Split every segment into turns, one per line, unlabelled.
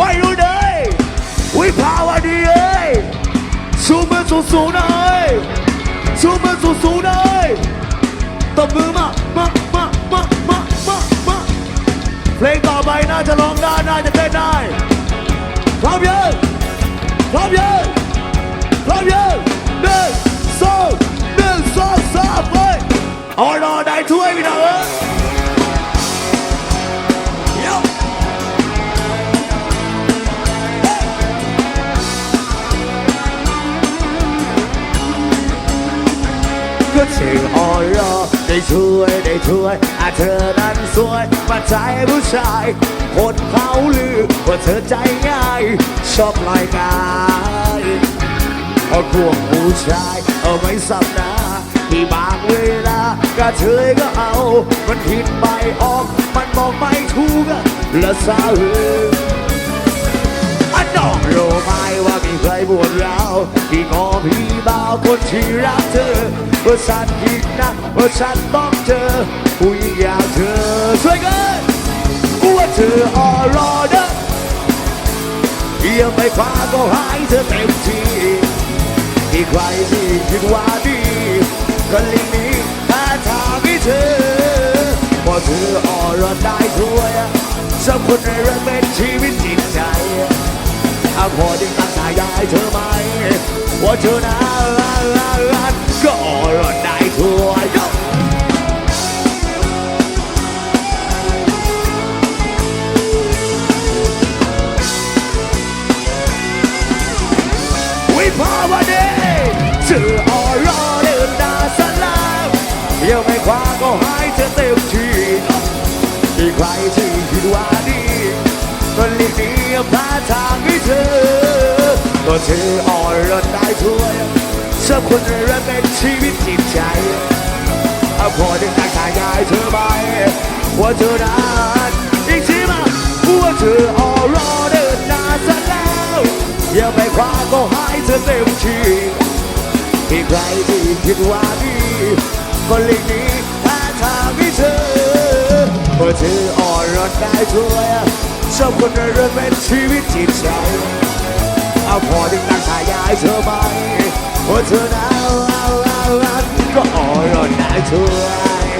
วัยรุ่นเอ้ยวิภาวดีเอ้ยชูมือสูงสูงหน่อยชูมือสูงสูงหน่อยตบมือมามามามามามามาเพลงต่อไปน่าจะร้องได้น่าจะเต้นได้พร้อมยังพร้อมยังพร้อมยังหนึ่งสองหนึ่งสองสามไปเอารอได้ถ้วยพี่น้อง ก็ชื่อออรอได้ช่วยได้ช่วยอาเธอนั้นสวยมาใจผู้ชายคนเขาลือว่าเธอใจง่าย ชอบลอยกายเอาพวกผู้ชายเอาไม่สับหนาที่บางเวลากระเทยก็เอา มันผิดไปออก มันบอกไม่ถูกและสาเหตุอันน้องรู้ไหม ว่ามีใครบวชเราที่ขอพี่บ่าวคนที่รักเธอว่าฉันคิดนะว่าฉันต้องเจอผู้หญิงอย่างเธอช่วยกันว่าเธอออรอเด้อยังไม่คว้าก็หายเธอเต็มที่ที่ใครที่คิดว่าดีก็ลิงนี้หาทางให้เธอพราเธอออรอได้ช่วยสักคนในเรื่องเป็นชีวิตจิตใจ อาพอได้ตั้งตายายเธอไหมว่าเธอนั้นก็อรอดได้ทั่วยกวิภาวดีเธออรอเดินดาสลามยังไม่คว้าก็หายเธอเต ก็เธออ่อนรอนได้ถ้วยสักคนรักเป็นชีวิตจิตใจเอาพอได้ตั้งทายายเธอไปว่าเธอนั้นอีกทีมาว่าเธออ่อนรอเดินน้าซะแล้วอย่าไปคว้าก็หายเธอเต็มที่ที่ใครที่คิดว่าดีก็หลีกหนีหาทางให้เธอว่าเธออ่อนรอนได้ถ้วยชอบคนเรื่องเป็นชีวิตจิตใจ เอาพอดึงตั้งทายายเธอไปเพราะเธอนั้นก็อ่อนนได้ช่วย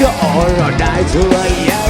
ก็อ่อนรอนได้ช่วย